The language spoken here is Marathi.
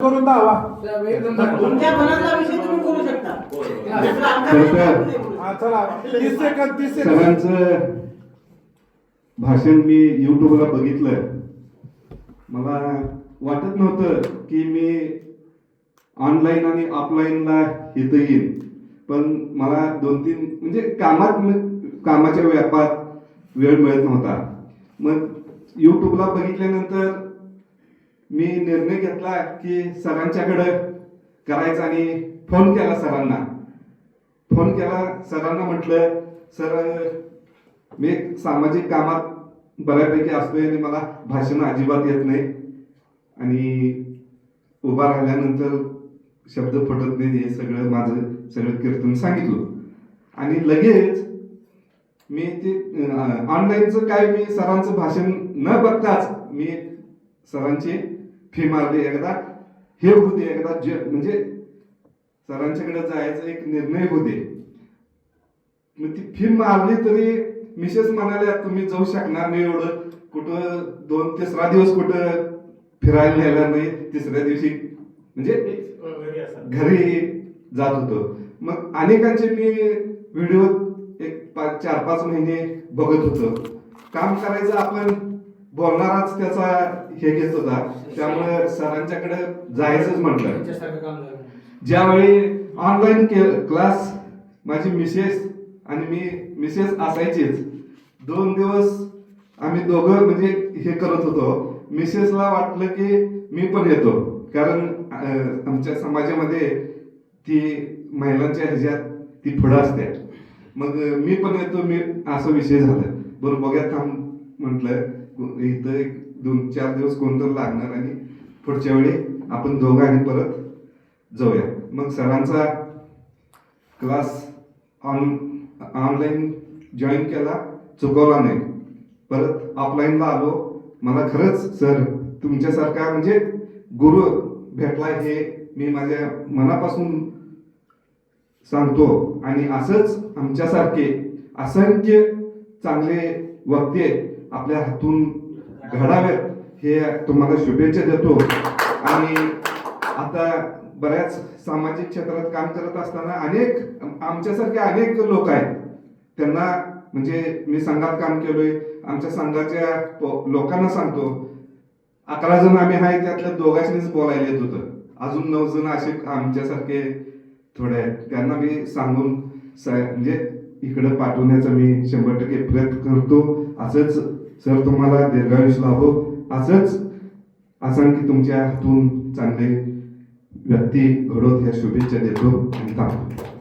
करून दावा. तुमच्या मनातला विषय तुम्ही बोलू शकता. दुसरा आमचा तर- विषय आपण नाही बोलू शकत. हा चला. तीस सेकंद तीस सेकंद. सरांचं भाषण मी युट्यूबला बघितलं मला वाटत नव्हतं की मी ऑनलाईन आणि ऑफलाईनला इथं येईन. पण मला दोन तीन म्हणजे कामात म- कामाच्या व्यापात वेळ मिळत नव्हता. मग युट्यूबला बघितल्यानंतर मी निर्णय घेतला की सरांच्याकडं करायचा आणि फोन केला सरांना. फोन केला सरांना म्हटलं सर मी सामाजिक कामात बऱ्यापैकी असतोय आणि मला भाषण अजिबात येत नाही. आणि उभा राहिल्यानंतर शब्द फटत नाही हे सगळं माझं सगळं कीर्तन सांगितलं. आणि लगेच मी ते ऑनलाईनचं काय मी सरांचं भाषण न बघताच मी सरांची फी मारली एकदा हे होऊ दे एकदा जे म्हणजे सरांच्याकडे जायचा एक निर्णय होऊ दे. मग ती फी मारली तरी मिसेस म्हणाल्या तुम्ही जाऊ शकणार नाही एवढं. कुठं दोन तिसरा दिवस कुठं फिरायला नेला नाही. तिसऱ्या दिवशी म्हणजे घरी जात होतो. मग अनेकांचे मी व्हिडिओ एक पाच चार पाच महिने बघत होतो. काम करायचं आपण बोलणाराच त्याचा हे घेत होता. त्यामुळे सरांच्याकडे जायचंच म्हटलं. ज्यावेळी ऑनलाईन क्लास माझी मिसेस आणि मी मिसेस असायचीच. दोन दिवस आम्ही दोघं म्हणजे हे करत होतो. मिसेसला वाटलं की मी पण येतो. कारण आमच्या समाजामध्ये ती महिलांच्या ह्याच्यात ती पुढं असते. मग मी पण येतो मी असं विषय झाला. बरं बघा थांब म्हटलं. इथं एक दोन चार दिवस कोणतं लागणार आणि पुढच्या वेळी आपण दोघं आणि परत जाऊया. मग सरांचा क्लास ऑन ऑनलाईन जॉईन केला चुकवला नाही. परत ऑफलाईनला आलो. मला खरंच सर तुमच्यासारखा म्हणजे गुरु भेटला हे मी माझ्या मनापासून सांगतो. आणि असंच आमच्यासारखे असंख्य चांगले वक्ते आपल्या हातून घडावेत हे तुम्हाला शुभेच्छा देतो. आणि आता बऱ्याच सामाजिक क्षेत्रात काम करत असताना अनेक आमच्यासारखे अनेक लोक आहेत. त्यांना म्हणजे मी संघात काम केलोय. आमच्या संघाच्या लोकांना सांगतो अकरा जण आम्ही आहे त्यातल्या दोघांनीच बोलायला येत होतं. अजून नऊ जण असे आमच्यासारखे थोडे आहेत. त्यांना मी सांगून म्हणजे इकडं पाठवण्याचा मी शंभर टक्के प्रयत्न करतो. असंच सर तुम्हाला दीर्घायुष लाभो. असंच असंख्य तुमच्या हातून चांगले व्यक्ती घडवत ह्या शुभेच्छा देतो आणि थांबतो.